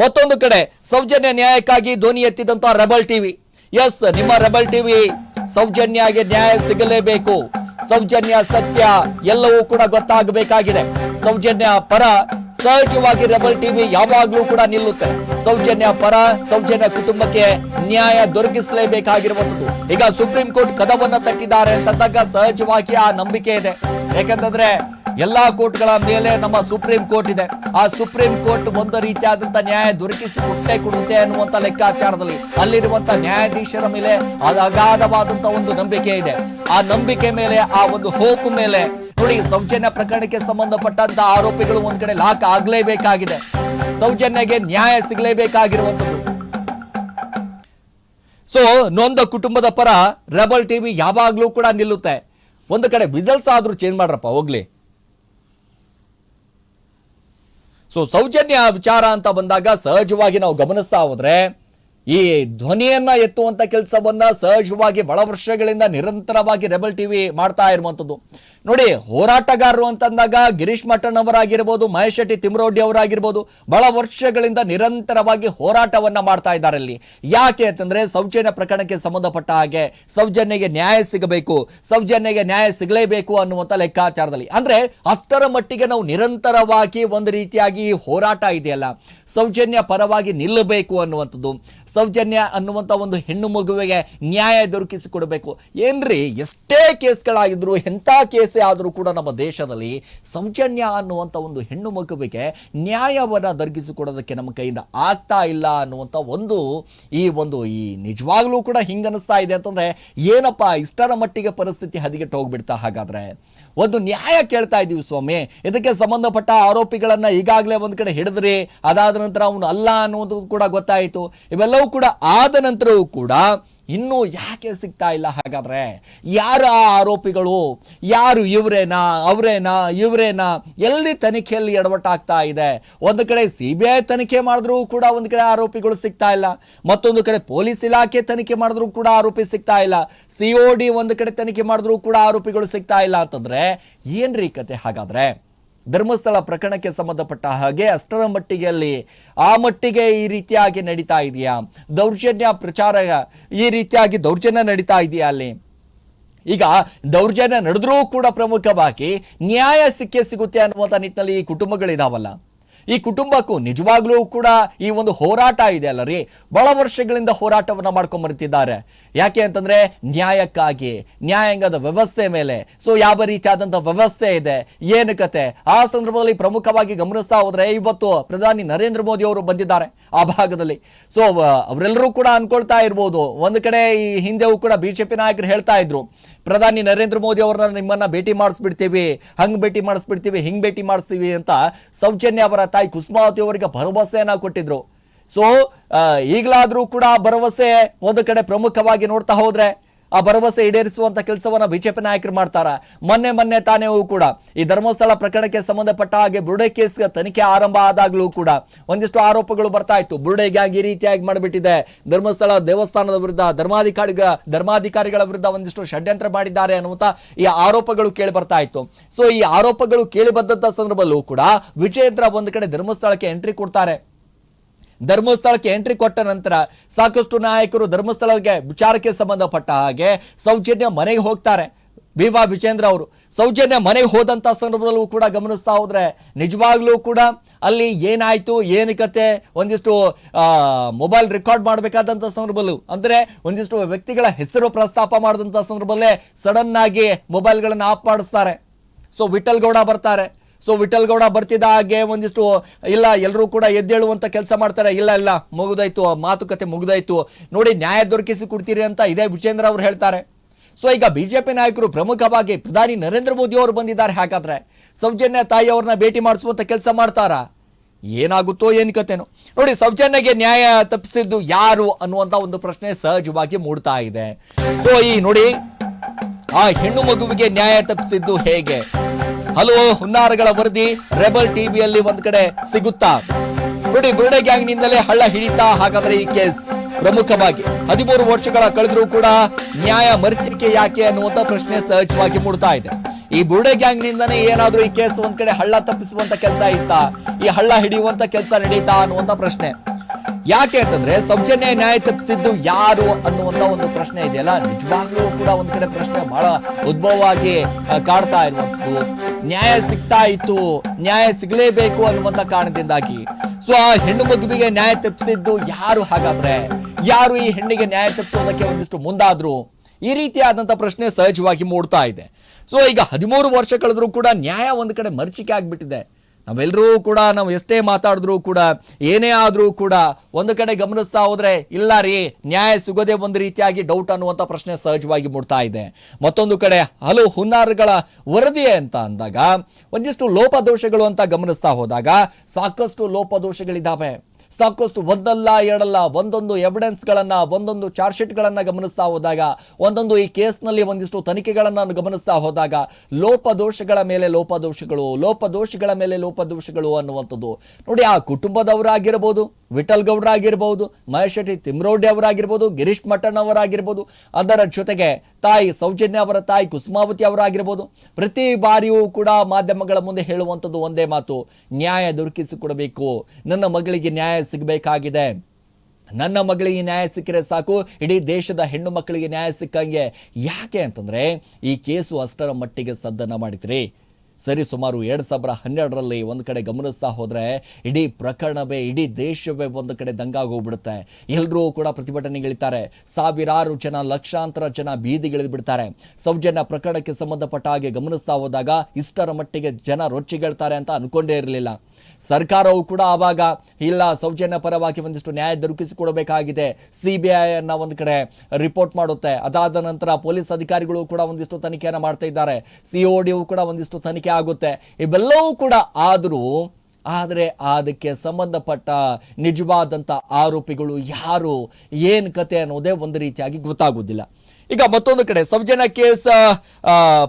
ಮತ್ತೊಂದು ಕಡೆ ಸೌಜನ್ಯ ನ್ಯಾಯಕ್ಕಾಗಿ ಧ್ವನಿ ಎತ್ತಿದಂತ ರೆಬಲ್ ಟಿವಿ. ಎಸ್, ನಿಮ್ಮ ರೆಬಲ್ ಟಿವಿ ಸೌಜನ್ಯಗೆ ನ್ಯಾಯ ಸಿಗಲೇಬೇಕು. ಸೌಜನ್ಯ ಸತ್ಯ ಎಲ್ಲವೂ ಕೂಡ ಗೊತ್ತಾಗಬೇಕಾಗಿದೆ. ಸೌಜನ್ಯ ಪರ ಸಹಜವಾಗಿ ರೆಬಲ್ ಟಿವಿ ಯಾವಾಗ್ಲೂ ಕೂಡ ನಿಲ್ಲುತ್ತೆ. ಸೌಜನ್ಯ ಪರ ಸೌಜನ್ಯ ಕುಟುಂಬಕ್ಕೆ ನ್ಯಾಯ ದೊರಕಿಸಲೇಬೇಕಾಗಿರುವಂತದ್ದು ಈಗ ಸುಪ್ರೀಂ ಕೋರ್ಟ್ ಕದವನ್ನ ತಟ್ಟಿದ್ದಾರೆ ಅಂತಂದಾಗ ಸಹಜವಾಗಿ ಆ ನಂಬಿಕೆ ಇದೆ. ಯಾಕಂತಂದ್ರೆ ಎಲ್ಲಾ ಕೋರ್ಟ್ಗಳ ಮೇಲೆ ನಮ್ಮ ಸುಪ್ರೀಂ ಕೋರ್ಟ್ ಇದೆ. ಆ ಸುಪ್ರೀಂ ಕೋರ್ಟ್ ಒಂದು ರೀತಿಯಾದಂತ ನ್ಯಾಯ ದೊರಕಿಸಿ ಕೊಟ್ಟೆ ಕೊಡುತ್ತೆ ಅನ್ನುವಂತ ಲೆಕ್ಕಾಚಾರದಲ್ಲಿ ಅಲ್ಲಿರುವಂತ ನ್ಯಾಯಾಧೀಶರ ಮೇಲೆ ಅದು ಒಂದು ನಂಬಿಕೆ ಇದೆ. ಆ ನಂಬಿಕೆ ಮೇಲೆ, ಆ ಒಂದು ಹೋಪ್ ಮೇಲೆ, ನೋಡಿ, ಸೌಜನ್ಯ ಪ್ರಕರಣಕ್ಕೆ ಸಂಬಂಧಪಟ್ಟಂತ ಆರೋಪಿಗಳು ಒಂದ್ ಕಡೆ ಲಾಕ್ ಆಗ್ಲೇಬೇಕಾಗಿದೆ. ಸೌಜನ್ಯಗೆ ನ್ಯಾಯ ಸಿಗಲೇಬೇಕಾಗಿರುವಂತದ್ದು ಸೊ ನೊಂದ ಕುಟುಂಬದ ಪರ ರೆಬಲ್ ಟಿವಿ ಯಾವಾಗ್ಲೂ ಕೂಡ ನಿಲ್ಲುತ್ತೆ. ಒಂದು ಕಡೆ ವಿಸಲ್ಸ್ ಆದ್ರೂ ಚೇಂಜ್ ಮಾಡ್ರಪ್ಪ, ಹೋಗ್ಲಿ. ಸೊ ಸೌಜನ್ಯ ವಿಚಾರ ಅಂತ ಬಂದಾಗ ಸಹಜವಾಗಿ ನಾವು ಗಮನಿಸ್ತಾ ಹೋದ್ರೆ, ಈ ಧ್ವನಿಯನ್ನ ಎತ್ತುವಂತ ಕೆಲಸವನ್ನ ಸಹಜವಾಗಿ ಬಹಳ ವರ್ಷಗಳಿಂದ ನಿರಂತರವಾಗಿ ರೆಬಲ್ ಟಿವಿ ಮಾಡ್ತಾ ಇರುವಂತದ್ದು ನೋಡಿ, ಹೋರಾಟಗಾರರು ಅಂತಂದಾಗ ಗಿರೀಶ್ ಮಠನ್ ಅವರಾಗಿರ್ಬೋದು, ಮಹೇಶ್ ಶೆಟ್ಟಿ ತಿಮ್ರೋಡಿ ಅವರಾಗಿರ್ಬೋದು, ಬಹಳ ವರ್ಷಗಳಿಂದ ನಿರಂತರವಾಗಿ ಹೋರಾಟವನ್ನ ಮಾಡ್ತಾ ಇದ್ದಾರೆ ಅಲ್ಲಿ. ಯಾಕೆ ಅಂತಂದ್ರೆ, ಸೌಜನ್ಯ ಪ್ರಕರಣಕ್ಕೆ ಸಂಬಂಧಪಟ್ಟ ಹಾಗೆ ಸೌಜನ್ಯಗೆ ನ್ಯಾಯ ಸಿಗಬೇಕು, ಸೌಜನ್ಯಗೆ ನ್ಯಾಯ ಸಿಗಲೇಬೇಕು ಅನ್ನುವಂತ ಲೆಕ್ಕಾಚಾರದಲ್ಲಿ. ಅಂದ್ರೆ, ಅಷ್ಟರ ಮಟ್ಟಿಗೆ ನಾವು ನಿರಂತರವಾಗಿ ಒಂದು ರೀತಿಯಾಗಿ ಹೋರಾಟ ಇದೆಯಲ್ಲ, ಸೌಜನ್ಯ ಪರವಾಗಿ ನಿಲ್ಲಬೇಕು ಅನ್ನುವಂಥದ್ದು, ಸೌಜನ್ಯ ಅನ್ನುವಂಥ ಒಂದು ಹೆಣ್ಣು ಮಗುವಿಗೆ ನ್ಯಾಯ ದೊರಕಿಸಿಕೊಡಬೇಕು. ಏನ್ರಿ, ಎಷ್ಟೇ ಕೇಸ್ಗಳಾಗಿದ್ರು, ಎಂಥ ಕೇಸೇ ಆದರೂ ಕೂಡ ನಮ್ಮ ದೇಶದಲ್ಲಿ ಸೌಜನ್ಯ ಅನ್ನುವಂಥ ಒಂದು ಹೆಣ್ಣು ಮಗುವಿಗೆ ನ್ಯಾಯವನ್ನು ದೊರಕಿಸಿಕೊಡೋದಕ್ಕೆ ನಮ್ಮ ಕೈಯಿಂದ ಆಗ್ತಾ ಇಲ್ಲ ಅನ್ನುವಂಥ ಒಂದು ಈ ಒಂದು ಈ ನಿಜವಾಗ್ಲೂ ಕೂಡ ಹಿಂಗನಿಸ್ತಾ ಇದೆ ಅಂತಂದರೆ ಏನಪ್ಪ ಇಷ್ಟರ ಮಟ್ಟಿಗೆ ಪರಿಸ್ಥಿತಿ ಹದಿಗೆಟ್ಟು ಹೋಗ್ಬಿಡ್ತಾ ಹಾಗಾದ್ರೆ? ಒಂದು ನ್ಯಾಯ ಕೇಳ್ತಾ ಇದ್ದೀವಿ ಸ್ವಾಮಿ. ಇದಕ್ಕೆ ಸಂಬಂಧಪಟ್ಟ ಆರೋಪಿಗಳನ್ನು ಈಗಾಗಲೇ ಒಂದು ಕಡೆ ಹಿಡಿದ್ರಿ. ಅದಾದ ನಂತರ ಅವನು ಅಲ್ಲ ಅನ್ನೋದು ಕೂಡ ಗೊತ್ತಾಯಿತು. ಇವೆಲ್ಲವೂ ಕೂಡ ಆದ ನಂತರವೂ ಕೂಡ ಇನ್ನೂ ಯಾಕೆ ಸಿಗ್ತಾ ಇಲ್ಲ? ಹಾಗಾದರೆ ಯಾರು ಆ ಆರೋಪಿಗಳು? ಯಾರು ಇವರೇನಾ? ಅವರೇನಾ? ಇವರೇನಾ? ಎಲ್ಲಿ ತನಿಖೆಯಲ್ಲಿ ಎಡವಟ್ಟಾಗ್ತಾ ಇದೆ? ಒಂದು ಕಡೆ ಸಿ ಬಿ ಐ ತನಿಖೆ ಮಾಡಿದ್ರೂ ಕೂಡ ಒಂದು ಕಡೆ ಆರೋಪಿಗಳು ಸಿಗ್ತಾ ಇಲ್ಲ. ಮತ್ತೊಂದು ಕಡೆ ಪೊಲೀಸ್ ಇಲಾಖೆ ತನಿಖೆ ಮಾಡಿದ್ರೂ ಕೂಡ ಆರೋಪಿ ಸಿಗ್ತಾ ಇಲ್ಲ. ಸಿ ಒ ಡಿ ಒಂದು ಕಡೆ ತನಿಖೆ ಮಾಡಿದ್ರೂ ಕೂಡ ಆರೋಪಿಗಳು ಸಿಗ್ತಾ ಇಲ್ಲ ಅಂತಂದ್ರೆ ಏನ್ರಿ ಕತೆ? ಹಾಗಾದ್ರೆ ಧರ್ಮಸ್ಥಳ ಪ್ರಕರಣಕ್ಕೆ ಸಂಬಂಧಪಟ್ಟ ಹಾಗೆ ಅಷ್ಟರ ಮಟ್ಟಿಗೆ ಅಲ್ಲಿ ಆ ಮಟ್ಟಿಗೆ ಈ ರೀತಿಯಾಗಿ ನಡೀತಾ ಇದೆಯಾ? ದೌರ್ಜನ್ಯ ಪ್ರಚಾರ ಈ ರೀತಿಯಾಗಿ ದೌರ್ಜನ್ಯ ನಡೀತಾ ಇದೆಯಾ ಅಲ್ಲಿ? ಈಗ ದೌರ್ಜನ್ಯ ನಡೆದ್ರೂ ಕೂಡ ಪ್ರಮುಖವಾಗಿ ನ್ಯಾಯ ಸಿಕ್ಕೇ ಸಿಗುತ್ತೆ ಅನ್ನುವಂಥ ನಿಟ್ಟಿನಲ್ಲಿ ಈ ಕುಟುಂಬಗಳಿದಾವಲ್ಲ. ಈ ಕುಟುಂಬಕ್ಕೂ ನಿಜವಾಗ್ಲೂ ಕೂಡ ಈ ಒಂದು ಹೋರಾಟ ಇದೆ ಅಲ್ಲ ರೀ ಬಹಳ ವರ್ಷಗಳಿಂದ ಹೋರಾಟವನ್ನು ಮಾಡ್ಕೊಂಡ್ ಬರ್ತಿದ್ದಾರೆ. ಯಾಕೆ ಅಂತಂದ್ರೆ ನ್ಯಾಯಕ್ಕಾಗಿ, ನ್ಯಾಯಾಂಗದ ವ್ಯವಸ್ಥೆ ಮೇಲೆ. ಸೊ ಯಾವ ರೀತಿಯಾದಂಥ ವ್ಯವಸ್ಥೆ ಇದೆ? ಏನು ಕತೆ? ಆ ಸಂದರ್ಭದಲ್ಲಿ ಪ್ರಮುಖವಾಗಿ ಗಮನಿಸ್ತಾ ಹೋದ್ರೆ ಇವತ್ತು ಪ್ರಧಾನಿ ನರೇಂದ್ರ ಮೋದಿ ಅವರು ಬಂದಿದ್ದಾರೆ ಆ ಭಾಗದಲ್ಲಿ. ಸೊ ಅವರೆಲ್ಲರೂ ಕೂಡ ಅನ್ಕೊಳ್ತಾ ಇರ್ಬೋದು. ಒಂದು ಕಡೆ ಈ ಹಿಂದೆಯೂ ಕೂಡ ಬಿಜೆಪಿ ನಾಯಕರು ಹೇಳ್ತಾ ಇದ್ರು. ಪ್ರಧಾನಿ ನರೇಂದ್ರ ಮೋದಿ ಅವರನ್ನ ನಿಮ್ಮನ್ನ ಭೇಟಿ ಮಾಡಿಸ್ಬಿಡ್ತೀವಿ, ಹಂಗ್ ಭೇಟಿ ಮಾಡಿಸ್ಬಿಡ್ತೀವಿ, ಹಿಂಗ್ ಭೇಟಿ ಮಾಡಿಸ್ತೀವಿ ಅಂತ ಸೌಜನ್ಯ ಅವರ ತಾಯಿ ಕುಸುಮಾವತಿ ಅವರಿಗೆ ಭರವಸೆಯನ್ನು ಕೊಟ್ಟಿದ್ರು. ಸೊ ಈಗಲಾದರೂ ಕೂಡ ಭರವಸೆ ಒಂದು ಕಡೆ ಪ್ರಮುಖವಾಗಿ ನೋಡ್ತಾ ಹೋದ್ರೆ ಆ ಭರವಸೆ ಈಡೇರಿಸುವಂತ ಕೆಲಸವನ್ನ ಬಿಜೆಪಿ ನಾಯಕರು ಮಾಡ್ತಾರ. ಮೊನ್ನೆ ಮೊನ್ನೆ ತಾನೇ ಕೂಡ. ಈ ಧರ್ಮಸ್ಥಳ ಪ್ರಕರಣಕ್ಕೆ ಸಂಬಂಧಪಟ್ಟ ಹಾಗೆ ಬುರುಡೆ ಕೇಸ್ ತನಿಖೆ ಆರಂಭ ಆದಾಗ್ಲೂ ಕೂಡ ಒಂದಿಷ್ಟು ಆರೋಪಗಳು ಬರ್ತಾ ಇತ್ತು. ಬುರುಡೆಗಾಗಿ ಈ ರೀತಿಯಾಗಿ ಮಾಡಿಬಿಟ್ಟಿದೆ. ಧರ್ಮಸ್ಥಳ ದೇವಸ್ಥಾನದ ವಿರುದ್ಧ ಧರ್ಮಾಧಿಕಾರಿ ಧರ್ಮಾಧಿಕಾರಿಗಳ ವಿರುದ್ಧ ಒಂದಿಷ್ಟು ಷಡ್ಯಂತ್ರ ಮಾಡಿದ್ದಾರೆ ಅನ್ನುವಂತ ಈ ಆರೋಪಗಳು ಕೇಳಿ ಬರ್ತಾ ಇತ್ತು. ಸೊ ಈ ಆರೋಪಗಳು ಕೇಳಿ ಬಂದಂತ ಸಂದರ್ಭದಲ್ಲೂ ಕೂಡ ವಿಜಯೇಂದ್ರ ಒಂದು ಕಡೆ ಧರ್ಮಸ್ಥಳಕ್ಕೆ ಎಂಟ್ರಿ ಕೊಡ್ತಾರೆ. ಧರ್ಮಸ್ಥಳಕ್ಕೆ ಎಂಟ್ರಿ ಕೊಟ್ಟ ನಂತರ ಸಾಕಷ್ಟು ನಾಯಕರು ಧರ್ಮಸ್ಥಳಕ್ಕೆ ವಿಚಾರಕ್ಕೆ ಸಂಬಂಧಪಟ್ಟ ಹಾಗೆ ಸೌಜನ್ಯ ಮನೆಗೆ ಹೋಗ್ತಾರೆ. ಬಿ ವಾ ವಿಜೇಂದ್ರ ಅವರು ಸೌಜನ್ಯ ಮನೆಗೆ ಹೋದಂಥ ಸಂದರ್ಭದಲ್ಲೂ ಕೂಡ ಗಮನಿಸ್ತಾ ಹೋದರೆ ನಿಜವಾಗ್ಲೂ ಕೂಡ ಅಲ್ಲಿ ಏನಾಯಿತು, ಏನು ಕತೆ, ಒಂದಿಷ್ಟು ಮೊಬೈಲ್ ರೆಕಾರ್ಡ್ ಮಾಡಬೇಕಾದಂಥ ಸಂದರ್ಭದಲ್ಲೂ, ಅಂದರೆ ಒಂದಿಷ್ಟು ವ್ಯಕ್ತಿಗಳ ಹೆಸರು ಪ್ರಸ್ತಾಪ ಮಾಡಿದಂಥ ಸಂದರ್ಭದಲ್ಲೇ ಸಡನ್ನಾಗಿ ಮೊಬೈಲ್ಗಳನ್ನು ಆಫ್ ಮಾಡಿಸ್ತಾರೆ. ಸೊ ವಿಠಲ್ ಗೌಡ ಬರ್ತಾರೆ. ಸೊ ವಿಠಲ್ ಗೌಡ ಬರ್ತಿದ್ದ ಹಾಗೆ ಒಂದಿಷ್ಟು, ಇಲ್ಲ ಎಲ್ಲರೂ ಕೂಡ ಎದ್ದೇಳುವಂತ ಕೆಲಸ ಮಾಡ್ತಾರೆ. ಇಲ್ಲ ಇಲ್ಲ, ಮುಗಿದಾಯ್ತು, ಮಾತುಕತೆ ಮುಗಿದಾಯ್ತು. ನೋಡಿ, ನ್ಯಾಯ ದೊರಕಿಸಿ ಕೊಡ್ತೀರಿ ಅಂತ ಇದೇ ವಿಜೇಂದ್ರ ಅವರು ಹೇಳ್ತಾರೆ. ಸೊ ಈಗ ಬಿಜೆಪಿ ನಾಯಕರು ಪ್ರಮುಖವಾಗಿ ಪ್ರಧಾನಿ ನರೇಂದ್ರ ಮೋದಿ ಅವರು ಬಂದಿದ್ದಾರೆ ಹಾಗಾದ್ರೆ. ಸೌಜನ್ಯ ತಾಯಿ ಅವ್ರನ್ನ ಭೇಟಿ ಮಾಡಿಸುವಂತ ಕೆಲಸ ಮಾಡ್ತಾರಾ? ಏನಾಗುತ್ತೋ ಏನ್ ಕತೆನೋ. ನೋಡಿ, ಸೌಜನ್ಯಗೆ ನ್ಯಾಯ ತಪ್ಪಿಸಿದ್ದು ಯಾರು ಅನ್ನುವಂತ ಒಂದು ಪ್ರಶ್ನೆ ಸಹಜವಾಗಿ ಮೂಡ್ತಾ ಇದೆ. ಸೊ ಈ ನೋಡಿ ಆ ಹೆಣ್ಣು ಮಗುವಿಗೆ ನ್ಯಾಯ ತಪ್ಪಿಸಿದ್ದು ಹೇಗೆ? ಹಲೋ, ಹುನ್ನಾರಗಳ ವರದಿ ರೆಬಲ್ ಟಿವಿಯಲ್ಲಿ ಒಂದ್ ಕಡೆ ಸಿಗುತ್ತಾ? ನೋಡಿ, ಬುರುಡೆ ಗ್ಯಾಂಗ್ ನಿಂದಲೇ ಹಳ್ಳ ಹಿಡಿತಾ ಹಾಗಾದ್ರೆ ಈ ಕೇಸ್. ಪ್ರಮುಖವಾಗಿ, ಹದಿಮೂರು ವರ್ಷಗಳ ಕಳೆದರೂ ಕೂಡ ನ್ಯಾಯ ಮರೀಚಿಕೆ ಯಾಕೆ ಅನ್ನುವಂತ ಪ್ರಶ್ನೆ ಸಹಜವಾಗಿ ಮೂಡ್ತಾ ಇದೆ. ಈ ಬುರುಡೆ ಗ್ಯಾಂಗ್ ನಿಂದನೇ ಏನಾದ್ರೂ ಈ ಕೇಸ್ ಒಂದ್ ಕಡೆ ಹಳ್ಳ ತಪ್ಪಿಸುವಂತ ಕೆಲಸ ಇತ್ತಾ? ಈ ಹಳ್ಳ ಹಿಡಿಯುವಂತ ಕೆಲಸ ನಡೀತಾ ಅನ್ನುವಂತ ಪ್ರಶ್ನೆ. ಯಾಕೆ ಅಂತಂದ್ರೆ ಸೌಜನ್ಯ ನ್ಯಾಯ ತಪ್ಪಿಸಿದ್ದು ಯಾರು ಅನ್ನುವಂತ ಒಂದು ಪ್ರಶ್ನೆ ಇದೆಯಲ್ಲ. ನಿಜವಾಗ್ಲೂ ಕೂಡ ಒಂದ್ ಕಡೆ ಪ್ರಶ್ನೆ ಬಹಳ ಉದ್ಭವವಾಗಿ ಕಾಡ್ತಾ ಇರುವಂತದ್ದು ನ್ಯಾಯ ಸಿಗ್ತಾ ಇತ್ತು, ನ್ಯಾಯ ಸಿಗಲೇಬೇಕು ಅನ್ನುವಂತ ಕಾರಣದಿಂದಾಗಿ. ಸೊ, ಆ ಹೆಣ್ಣು ಮಗುವಿಗೆ ನ್ಯಾಯ ತಪ್ಪಿಸಿದ್ದು ಯಾರು ಹಾಗಾದ್ರೆ? ಯಾರು ಈ ಹೆಣ್ಣಿಗೆ ನ್ಯಾಯ ತಪ್ಪಿಸೋದಕ್ಕೆ ಒಂದಿಷ್ಟು ಮುಂದಾದ್ರು? ಈ ರೀತಿಯಾದಂಥ ಪ್ರಶ್ನೆ ಸಹಜವಾಗಿ ಮೂಡ್ತಾ ಇದೆ. ಸೊ, ಈಗ ಹದಿಮೂರು ವರ್ಷ ಕಳೆದ್ರೂ ಕೂಡ ನ್ಯಾಯ ಒಂದು ಕಡೆ ಮರ್ಚಿಕೆ ಆಗ್ಬಿಟ್ಟಿದೆ. ನಾವೆಲ್ಲರೂ ಕೂಡ ನಾವು ಎಷ್ಟೇ ಮಾತಾಡಿದ್ರೂ ಕೂಡ, ಏನೇ ಆದರೂ ಕೂಡ ಒಂದು ಕಡೆ ಗಮನಿಸ್ತಾ ಹೋದರೆ, ಇಲ್ಲ ರೀ, ನ್ಯಾಯ ಸಿಗೋದೇ ಒಂದು ರೀತಿಯಾಗಿ ಡೌಟ್ ಅನ್ನುವಂಥ ಪ್ರಶ್ನೆ ಸಹಜವಾಗಿ ಮೂಡ್ತಾ ಇದೆ. ಮತ್ತೊಂದು ಕಡೆ ಹಲವು ಹುನ್ನಾರಗಳ ವರದಿ ಅಂತ ಅಂದಾಗ, ಒಂದಿಷ್ಟು ಲೋಪದೋಷಗಳು ಅಂತ ಗಮನಿಸ್ತಾ ಹೋದಾಗ ಸಾಕಷ್ಟು ಲೋಪದೋಷಗಳಿದ್ದಾವೆ. ಸಾಕಷ್ಟು ಒಂದಲ್ಲ, ಎರಡಲ್ಲ, ಒಂದೊಂದು ಎವಿಡೆನ್ಸ್ಗಳನ್ನ ಒಂದೊಂದು ಚಾರ್ಜ್ ಶೀಟ್ಗಳನ್ನ ಗಮನಿಸ್ತಾ ಹೋದಾಗ, ಒಂದೊಂದು ಈ ಕೇಸ್ನಲ್ಲಿ ಒಂದಿಷ್ಟು ತನಿಖೆಗಳನ್ನು ಗಮನಿಸ್ತಾ ಹೋದಾಗ, ಲೋಪದೋಷಗಳ ಮೇಲೆ ಲೋಪದೋಷಗಳು, ಲೋಪದೋಷಗಳ ಮೇಲೆ ಲೋಪದೋಷಗಳು ಅನ್ನುವಂಥದ್ದು. ನೋಡಿ, ಆ ಕುಟುಂಬದವರಾಗಿರ್ಬೋದು, ವಿಠಲ್ ಗೌಡ್ರ ಆಗಿರ್ಬೋದು ಮಹೇಶ್ ಶೆಟ್ಟಿ ತಿಮ್ರೋಡಿ ಅವರಾಗಿರ್ಬೋದು, ಗಿರೀಶ್ ಮಠನ್ ಅವರಾಗಿರ್ಬೋದು, ಅದರ ಜೊತೆಗೆ ತಾಯಿ ಸೌಜನ್ಯ ಅವರ ತಾಯಿ ಕುಸುಮಾವತಿ ಅವರಾಗಿರ್ಬೋದು, ಪ್ರತಿ ಬಾರಿಯೂ ಕೂಡ ಮಾಧ್ಯಮಗಳ ಮುಂದೆ ಹೇಳುವಂಥದ್ದು ಒಂದೇ ಮಾತು, ನ್ಯಾಯ ದೊರಕಿಸಿಕೊಡಬೇಕು. ನನ್ನ ಮಗಳಿಗೆ ನ್ಯಾಯ ಸಿಗಬೇಕಾಗಿದೆ. ನನ್ನ ಮಗಳಿಗೆ ನ್ಯಾಯ ಸಿಕ್ಕರೆ ಸಾಕು, ಇಡೀ ದೇಶದ ಹೆಣ್ಣು ಮಕ್ಕಳಿಗೆ ನ್ಯಾಯ ಸಿಕ್ಕಂಗೆ. ಯಾಕೆ ಅಂತಂದ್ರೆ, ಈ ಕೇಸು ಅಷ್ಟರ ಮಟ್ಟಿಗೆ ಸದ್ದನ್ನ ಮಾಡಿದ್ರಿ. ಸರಿ, ಸುಮಾರು ಎರಡು ಸಾವಿರ ಹನ್ನೆರಡರಲ್ಲಿ ಒಂದು ಕಡೆ ಗಮನಿಸ್ತಾ ಹೋದರೆ ಇಡೀ ಪ್ರಕರಣವೇ, ಇಡೀ ದೇಶವೇ ಒಂದು ಕಡೆ ದಂಗಾಗೋಗ್ಬಿಡುತ್ತೆ. ಎಲ್ಲರೂ ಕೂಡ ಪ್ರತಿಭಟನೆಗಳಿತಾರೆ ಸಾವಿರಾರು ಜನ, ಲಕ್ಷಾಂತರ ಜನ ಬೀದಿಗಿಳಿದು ಬಿಡ್ತಾರೆ ಸೌಜನ್ಯ ಪ್ರಕರಣಕ್ಕೆ ಸಂಬಂಧಪಟ್ಟ ಹಾಗೆ ಗಮನಿಸ್ತಾ ಹೋದಾಗ ಇಷ್ಟರ ಮಟ್ಟಿಗೆ ಜನ ರೊಚ್ಚಿಗೆಳ್ತಾರೆ ಅಂತ ಅನ್ಕೊಂಡೇ ಇರಲಿಲ್ಲ. ಸರ್ಕಾರವು ಕೂಡ ಆವಾಗ, ಇಲ್ಲ, ಸೌಜನ್ಯ ಪರವಾಗಿ ಒಂದಿಷ್ಟು ನ್ಯಾಯ ದೊರಕಿಸಿಕೊಡಬೇಕಾಗಿದೆ. ಸಿ ಬಿ ಐ ಅನ್ನ ಒಂದು ಕಡೆ ರಿಪೋರ್ಟ್ ಮಾಡುತ್ತೆ. ಅದಾದ ನಂತರ ಪೊಲೀಸ್ ಅಧಿಕಾರಿಗಳು ಕೂಡ ಒಂದಿಷ್ಟು ತನಿಖೆಯನ್ನು ಮಾಡ್ತಾ ಇದ್ದಾರೆ. ಸಿ ಒ ಡಿಯು ಕೂಡ ಒಂದಿಷ್ಟು ತನಿಖೆ ಆಗುತ್ತೆ. ಇವೆಲ್ಲವೂ ಕೂಡ ಆದರೂ, ಆದರೆ ಅದಕ್ಕೆ ಸಂಬಂಧಪಟ್ಟ ನಿಜವಾದಂಥ ಆರೋಪಿಗಳು ಯಾರು, ಏನು ಕತೆ ಅನ್ನೋದೇ ಒಂದು ರೀತಿಯಾಗಿ ಗೊತ್ತಾಗೋದಿಲ್ಲ ಈಗ ಮತ್ತೊಂದು ಕಡೆ ಸೌಜನ್ಯ ಕೇಸ್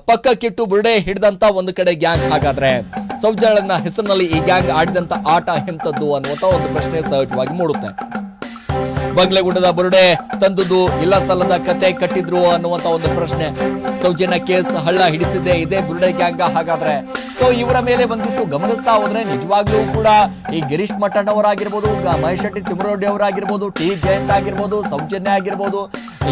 ಪಕ್ಕಕ್ಕಿಟ್ಟು ಬುರುಡೆ ಹಿಡಿದಂತ ಒಂದು ಕಡೆ ಗ್ಯಾಂಗ್ ಹಾಗಾದ್ರೆ. ಸೌಜನ್ಯನ ಹೆಸರಿನಲ್ಲಿ ಈ ಗ್ಯಾಂಗ್ ಆಡಿದಂತ ಆಟ ಎಂಥದ್ದು ಅನ್ನುವಂತ ಒಂದು ಪ್ರಶ್ನೆ ಸಹಜವಾಗಿ ಮೂಡುತ್ತೆ. ಬಂಗ್ಲೆಗುಡ್ಡದ ಬುರುಡೆ ತಂದುದು ಇಲ್ಲ ಸಲ್ಲದ ಕತೆ ಕಟ್ಟಿದ್ರು ಅನ್ನುವಂತ ಒಂದು ಪ್ರಶ್ನೆ. ಸೌಜನ್ಯ ಕೇಸ್ ಹಳ್ಳ ಹಿಡಿಸಿದ್ದೆ ಇದೇ ಬುರುಡೆ ಗ್ಯಾಂಗ ಹಾಗಾದ್ರೆ. ಸೊ ಇವರ ಮೇಲೆ ಬಂದಿತ್ತು ಗಮನಿಸ್ತಾ ಹೋದ್ರೆ ನಿಜವಾಗ್ಲೂ ಕೂಡ ಈ ಗಿರೀಶ್ ಮಠಣ್ಣ ಅವರಾಗಿರ್ಬೋದು ಮಹೇಶ್ ಶೆಟ್ಟಿ ತಿಮ್ಮರೋಡಿ ಅವರಾಗಿರ್ಬೋದು, ಟಿ ಜಯಂತ್ ಆಗಿರ್ಬೋದು, ಸೌಜನ್ಯ ಆಗಿರ್ಬೋದು,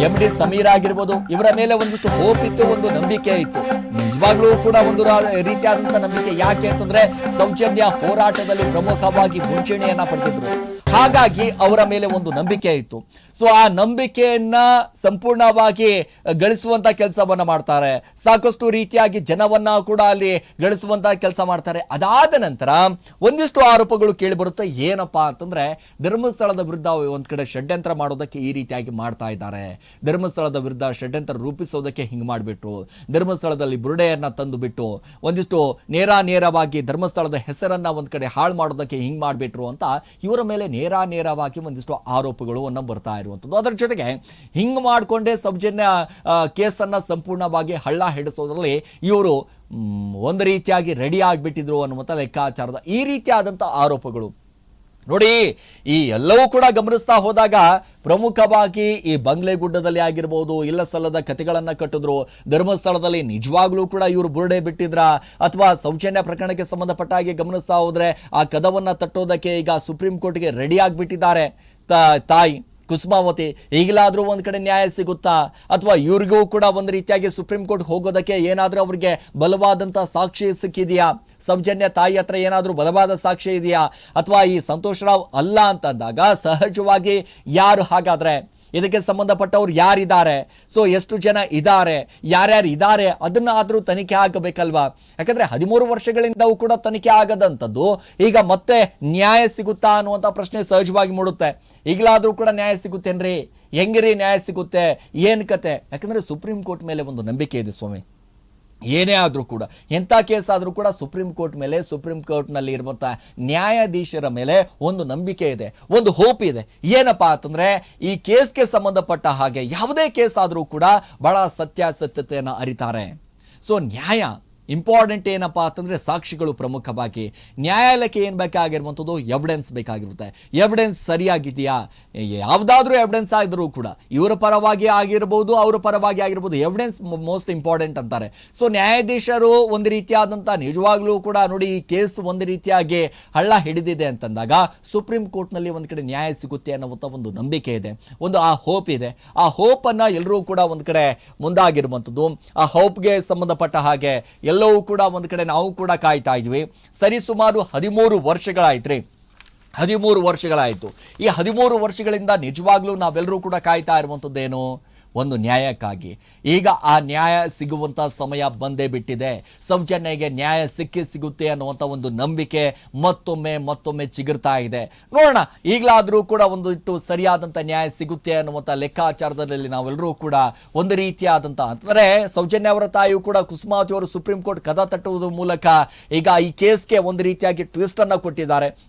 ಎಂ ಡಿ ಸಮೀರ್ ಆಗಿರ್ಬೋದು, ಇವರ ಮೇಲೆ ಒಂದಿಷ್ಟು ಹೋಪ್ ಇತ್ತು, ಒಂದು ನಂಬಿಕೆ ಇತ್ತು. ನಿಜವಾಗ್ಲೂ ಕೂಡ ಒಂದು ರೀತಿಯಾದಂತ ನಂಬಿಕೆ ಯಾಕೆ ಅಂತಂದ್ರೆ ಸೌಜನ್ಯ ಹೋರಾಟದಲ್ಲಿ ಪ್ರಮುಖವಾಗಿ ಮುಂಚೂಣಿಯನ್ನ ಪಡೆದಿದ್ರು. ಹಾಗಾಗಿ ಅವರ ಮೇಲೆ ಒಂದು ನಂಬಿಕೆ ಇತ್ತು. ಸೊ ಆ ನಂಬಿಕೆಯನ್ನ ಸಂಪೂರ್ಣವಾಗಿ ಗಳಿಸುವಂತ ಕೆಲಸವನ್ನ ಮಾಡ್ತಾರೆ. ಸಾಕಷ್ಟು ರೀತಿಯಾಗಿ ಜನವನ್ನ ಕೂಡ ಅಲ್ಲಿ ಗಳಿಸುವಂತ ಕೆಲಸ ಮಾಡ್ತಾರೆ. ಅದಾದ ನಂತರ ಒಂದಿಷ್ಟು ಆರೋಪಗಳು ಕೇಳಿ ಬರುತ್ತೆ. ಏನಪ್ಪಾ ಅಂತಂದ್ರೆ, ಧರ್ಮಸ್ಥಳದ ವಿರುದ್ಧ ಒಂದ್ ಕಡೆ ಷಡ್ಯಂತ್ರ ಮಾಡೋದಕ್ಕೆ ಈ ರೀತಿಯಾಗಿ ಮಾಡ್ತಾ ಇದ್ದಾರೆ. ಧರ್ಮಸ್ಥಳದ ವಿರುದ್ಧ ಷಡ್ಯಂತ್ರ ರೂಪಿಸೋದಕ್ಕೆ ಹಿಂಗ್ ಮಾಡ್ಬಿಟ್ರು. ಧರ್ಮಸ್ಥಳದಲ್ಲಿ ಬುರುಡೆಯನ್ನ ತಂದು ಬಿಟ್ಟು ಒಂದಿಷ್ಟು ನೇರ ನೇರವಾಗಿ ಧರ್ಮಸ್ಥಳದ ಹೆಸರನ್ನ ಒಂದ್ ಕಡೆ ಹಾಳು ಮಾಡೋದಕ್ಕೆ ಹಿಂಗ್ ಮಾಡಿಬಿಟ್ರು ಅಂತ ಇವರ ಮೇಲೆ ನೇರ ನೇರವಾಗಿ ಒಂದಿಷ್ಟು ಆರೋಪಗಳು ಬರ್ತಾ ಇರುವಂಥದ್ದು. ಅದರ ಜೊತೆಗೆ ಹಿಂಗ್ ಮಾಡಿಕೊಂಡೇ ಸೌಜನ್ಯ ಕೇಸನ್ನು ಸಂಪೂರ್ಣವಾಗಿ ಹಳ್ಳ ಹಿಡಿಸೋದ್ರಲ್ಲಿ ಇವರು ಒಂದು ರೀತಿಯಾಗಿ ರೆಡಿ ಆಗಿಬಿಟ್ಟಿದ್ರು ಅನ್ನುವಂಥ ಲೆಕ್ಕಾಚಾರದ ಈ ರೀತಿಯಾದಂಥ ಆರೋಪಗಳು. ನೋಡಿ, ಈ ಎಲ್ಲವೂ ಕೂಡ ಗಮನಿಸ್ತಾ ಹೋದಾಗ ಪ್ರಮುಖವಾಗಿ ಈ ಬಂಗ್ಲೆಗುಡ್ಡದಲ್ಲಿ ಆಗಿರ್ಬೋದು, ಇಲ್ಲ ಸಲ್ಲದ ಕಥೆಗಳನ್ನು ಕಟ್ಟಿದ್ರು, ಧರ್ಮಸ್ಥಳದಲ್ಲಿ ನಿಜವಾಗ್ಲೂ ಕೂಡ ಇವರು ಬುರುಡೆ ಬಿಟ್ಟಿದ್ರ, ಅಥವಾ ಸೌಜನ್ಯ ಪ್ರಕರಣಕ್ಕೆ ಸಂಬಂಧಪಟ್ಟ ಹಾಗೆ ಗಮನಿಸ್ತಾ ಹೋದರೆ ಆ ಕದವನ್ನು ತಟ್ಟೋದಕ್ಕೆ ಈಗ ಸುಪ್ರೀಂ ಕೋರ್ಟ್ಗೆ ರೆಡಿ ಆಗಿಬಿಟ್ಟಿದ್ದಾರೆ. ತಾಯಿ. ಕುಸುಮಾವತಿ, ಈಗಲಾದರೂ ಒಂದು ಕಡೆ ನ್ಯಾಯ ಸಿಗುತ್ತಾ? ಅಥವಾ ಇವ್ರಿಗೂ ಕೂಡ ಒಂದು ರೀತಿಯಾಗಿ ಸುಪ್ರೀಂ ಕೋರ್ಟ್ ಹೋಗೋದಕ್ಕೆ ಏನಾದರೂ ಅವ್ರಿಗೆ ಬಲವಾದಂಥ ಸಾಕ್ಷಿ ಸಿಕ್ಕಿದೆಯಾ? ಸೌಜನ್ಯ ತಾಯಿ ಹತ್ರ ಏನಾದರೂ ಬಲವಾದ ಸಾಕ್ಷಿ ಇದೆಯಾ? ಅಥವಾ ಈ ಸಂತೋಷ್ ರಾವ್ ಅಲ್ಲ ಅಂತಂದಾಗ ಸಹಜವಾಗಿ ಯಾರು ಹಾಗಾದ್ರೆ? ಇದಕ್ಕೆ ಸಂಬಂಧಪಟ್ಟವ್ರು ಯಾರಿದ್ದಾರೆ? ಸೊ ಎಷ್ಟು ಜನ ಇದ್ದಾರೆ? ಯಾರ್ಯಾರು ಇದ್ದಾರೆ? ಅದನ್ನು ಆದರೂ ತನಿಖೆ ಆಗಬೇಕಲ್ವಾ? ಯಾಕಂದ್ರೆ ಹದಿಮೂರು ವರ್ಷಗಳಿಂದವೂ ಕೂಡ ತನಿಖೆ ಆಗದಂಥದ್ದು ಈಗ ಮತ್ತೆ ನ್ಯಾಯ ಸಿಗುತ್ತಾ ಅನ್ನುವಂಥ ಪ್ರಶ್ನೆ ಸಹಜವಾಗಿ ಮೂಡುತ್ತೆ. ಈಗಲಾದರೂ ಕೂಡ ನ್ಯಾಯ ಸಿಗುತ್ತೇನ್ರಿ? ಹೆಂಗಿರಿ ನ್ಯಾಯ ಸಿಗುತ್ತೆ? ಏನು ಕತೆ? ಯಾಕಂದ್ರೆ ಸುಪ್ರೀಂ ಕೋರ್ಟ್ ಮೇಲೆ ಒಂದು ನಂಬಿಕೆ ಇದೆ ಸ್ವಾಮಿ. ಏನೇ ಆದರೂ ಕೂಡ, ಎಂಥ ಕೇಸ್ ಆದರೂ ಕೂಡ ಸುಪ್ರೀಂ ಕೋರ್ಟ್ ಮೇಲೆ, ಸುಪ್ರೀಂ ಕೋರ್ಟ್ನಲ್ಲಿ ಇರುವಂಥ ನ್ಯಾಯಾಧೀಶರ ಮೇಲೆ ಒಂದು ನಂಬಿಕೆ ಇದೆ, ಒಂದು ಹೋಪ್ ಇದೆ. ಏನಪ್ಪ ಅಂತಂದರೆ, ಈ ಕೇಸ್ಗೆ ಸಂಬಂಧಪಟ್ಟ ಹಾಗೆ ಯಾವುದೇ ಕೇಸ್ ಆದರೂ ಕೂಡ ಬಹಳ ಸತ್ಯಾಸತ್ಯತೆಯನ್ನು ಅರಿತಾರೆ. ಸೊ ನ್ಯಾಯ ಇಂಪಾರ್ಟೆಂಟ್ ಏನಪ್ಪಾ ಅಂತಂದರೆ ಸಾಕ್ಷಿಗಳು ಪ್ರಮುಖವಾಗಿ. ನ್ಯಾಯಾಲಯಕ್ಕೆ ಏನು ಬೇಕಾಗಿರುವಂಥದ್ದು ಎವಿಡೆನ್ಸ್ ಬೇಕಾಗಿರುತ್ತೆ. ಎವಿಡೆನ್ಸ್ ಸರಿಯಾಗಿದೆಯಾ? ಯಾವುದಾದ್ರೂ ಎವಿಡೆನ್ಸ್ ಆಗಿದ್ರೂ ಕೂಡ. ಇವರ ಪರವಾಗಿ ಆಗಿರ್ಬೋದು, ಅವರ ಪರವಾಗಿ ಆಗಿರ್ಬೋದು ಎವಿಡೆನ್ಸ್ ಮೋಸ್ಟ್ ಇಂಪಾರ್ಟೆಂಟ್ ಅಂತಾರೆ. ಸೊ ನ್ಯಾಯಾಧೀಶರು ಒಂದು ರೀತಿಯಾದಂಥ ನಿಜವಾಗ್ಲೂ ಕೂಡ ನೋಡಿ ಈ ಕೇಸ್ ಒಂದು ರೀತಿಯಾಗಿ ಹಳ್ಳ ಹಿಡಿದಿದೆ ಅಂತಂದಾಗ ಸುಪ್ರೀಂ ಕೋರ್ಟ್ನಲ್ಲಿ ಒಂದು ಕಡೆ ನ್ಯಾಯ ಸಿಗುತ್ತೆ ಅನ್ನುವಂಥ ಒಂದು ನಂಬಿಕೆ ಇದೆ. ಒಂದು ಆ ಹೋಪ್ ಇದೆ. ಆ ಹೋಪನ್ನು ಎಲ್ಲರೂ ಕೂಡ ಒಂದು ಕಡೆ ಮುಂದಾಗಿರುವಂಥದ್ದು ಆ ಹೋಪ್ಗೆ ಸಂಬಂಧಪಟ್ಟ ಹಾಗೆ ಎಲ್ಲವೂ ಕೂಡ ಒಂದು ಕಡೆ ನಾವು ಕೂಡ ಕಾಯ್ತಾ ಇದ್ವಿ. ಸರಿ, ಸುಮಾರು ಹದಿಮೂರು ವರ್ಷಗಳಾಯ್ತು ಹದಿಮೂರು ವರ್ಷಗಳಾಯಿತು. ಈ ಹದಿಮೂರು ವರ್ಷಗಳಿಂದ ನಿಜವಾಗ್ಲೂ ನಾವೆಲ್ಲರೂ ಕೂಡ ಕಾಯ್ತಾ ಇರುವಂಥದ್ದೇನು ಒಂದು ನ್ಯಾಯಕ್ಕಾಗಿ. ಈಗ ಆ ನ್ಯಾಯ ಸಿಗುವಂಥ ಸಮಯ ಬಂದೇ ಬಿಟ್ಟಿದೆ. ಸೌಜನ್ಯಗೆ ನ್ಯಾಯ ಸಿಕ್ಕಿ ಸಿಗುತ್ತೆ ಅನ್ನುವಂಥ ಒಂದು ನಂಬಿಕೆ ಮತ್ತೊಮ್ಮೆ ಮತ್ತೊಮ್ಮೆ ಚಿಗುರ್ತಾ ಇದೆ. ನೋಡೋಣ, ಈಗಲಾದರೂ ಕೂಡ ಒಂದು ಇಟ್ಟು ಸರಿಯಾದಂಥ ನ್ಯಾಯ ಸಿಗುತ್ತೆ ಅನ್ನುವಂಥ ಲೆಕ್ಕಾಚಾರದಲ್ಲಿ ನಾವೆಲ್ಲರೂ ಕೂಡ ಒಂದು ರೀತಿಯಾದಂಥ ಅಂದರೆ ಸೌಜನ್ಯ ಅವರ ತಾಯಿಯು ಕೂಡ ಕುಸುಮಾವತಿ ಅವರು ಸುಪ್ರೀಂ ಕೋರ್ಟ್ ಕದ ತಟ್ಟುವುದರ ಮೂಲಕ ಈಗ ಈ ಕೇಸ್ಗೆ ಒಂದು ರೀತಿಯಾಗಿ ಟ್ವಿಸ್ಟ್ ಅನ್ನ ಕೊಟ್ಟಿದ್ದಾರೆ.